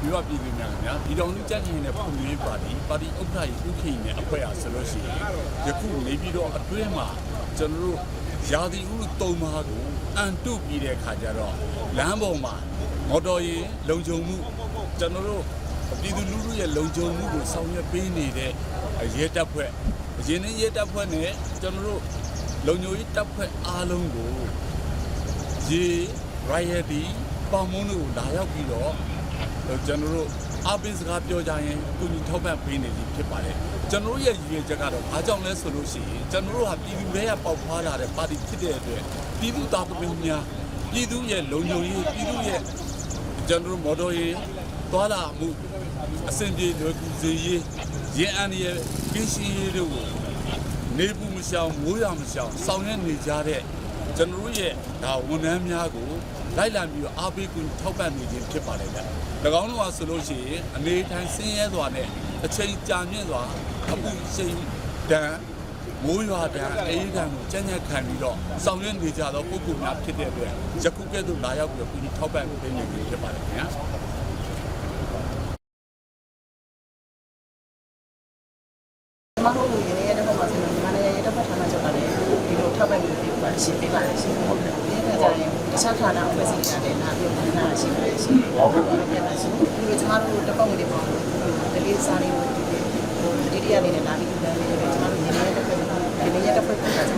ဒီတော့ပြည်သူများခင်ဗျာဒီတော်လူကြက်ရင်တဲ့ပုံမျိုးပါတီပါတီဥက္ကဋ္ဌကြီးဥခိနဲ့အဖွဲ့အားဆိုလို့ရှိရင်ယခုနေပြီးတော့အတွင်းမှာကျွန်တော်တို့ရာသီဥတုတုံပါကိုအန်တုပြီးတဲ့ခါကျတော့လမ်းပေါ်မှာမော်တော်ယာဉ်လုံခြုံမှုကျွန်တော်တို့ပြည်သူလူထုရဲ့လုံခြုံမှုကိုဆောင်ရွက်ပေးနေတဲ့ရဲတပ်ဖွဲ့အရင်နေ့ရဲတပ်ဖွဲ့နဲ့ကျွန်တော်တို့လုံခြုံရေးတပ်ဖွဲ့အားလုံးကိုရေရိုက်ရတီပေါင်မုန်းတို့ကိုလာရောက်ပြီးတော့ ကျွန်တော်တို့အပိစကားပြောကြရင်ကုညီထောက်ပံ့ပေးနေပြီဖြစ်ပါတယ်ကျွန်တော်တို့ရဲ့ရည်ရွယ်ချက်ကတော့ဘာကြောင့်လဲဆိုလို့ရှိရင်ကျွန်တော်တို့ဟာပြည်သူတွေကပေါက်ဖွာလာတဲ့ပါတီဖြစ်တဲ့အတွက်ပြည်သူသားသမီးများပြည်သူရဲ့လုံခြုံရေးပြည်သူရဲ့ကျွန်တော်တို့မော်တော်ရေးသွားလာမှုအဆင်ပြေလွယ်ကူစေရေးရင်အန်ရဲ့ကင်းရှင်းရေးတို့ကိုနေပူမရှောင်မိုးရမရှောင်ဆောင်ရွက်နေကြတဲ့ ကျွန်တော်တို့ရဲ့ဒါဝန်ထမ်းများကိုလိုက်လံပြီးတော့အားပေးကူထောက်ပံ့နေခြင်းဖြစ်ပါတယ်ဗျ။၎င်းတို့ဟာဆိုလို့ရှိရင်အနေထိုင်ဆင်းရဲစွာနဲ့အချိန်ကြာမြင့်စွာအပူချိန်တန်မိုးရွာတန်အေးတန်ကိုကြံ့ကြံ့ခံပြီးတော့ဆောင်ရွက်နေကြသောပုဂ္ဂိုလ်များဖြစ်တဲ့အတွက်ယခုကဲ့သို့လာရောက်ပြီးတော့ကူညီထောက်ပံ့ပေးနေခြင်းဖြစ်ပါတယ်ခင်ဗျာ။မ ပံ့ပြီးပြပါရှင်းပေးပါလေရှင်းဟုတ်တယ်ဒီကကြရင်တခြားဌာနအဖွဲ့အစည်းတွေလည်းနားပြီးတော့နားရှင်းပါလေရှင်းဟုတ်ကဲ့ပါပြန်ပါရှင်းဒီလိုကျမတို့တစ်ပတ်ဝင်နေပေါ့ဒီလေးစားလေးကိုဒီဒီရအနေနဲ့လာပြီးပြန်နေတယ်ကျမတို့ရင်းရဲ့တစ်ဖက်ရင်းရဲ့တစ်ဖက်ကကျမတို့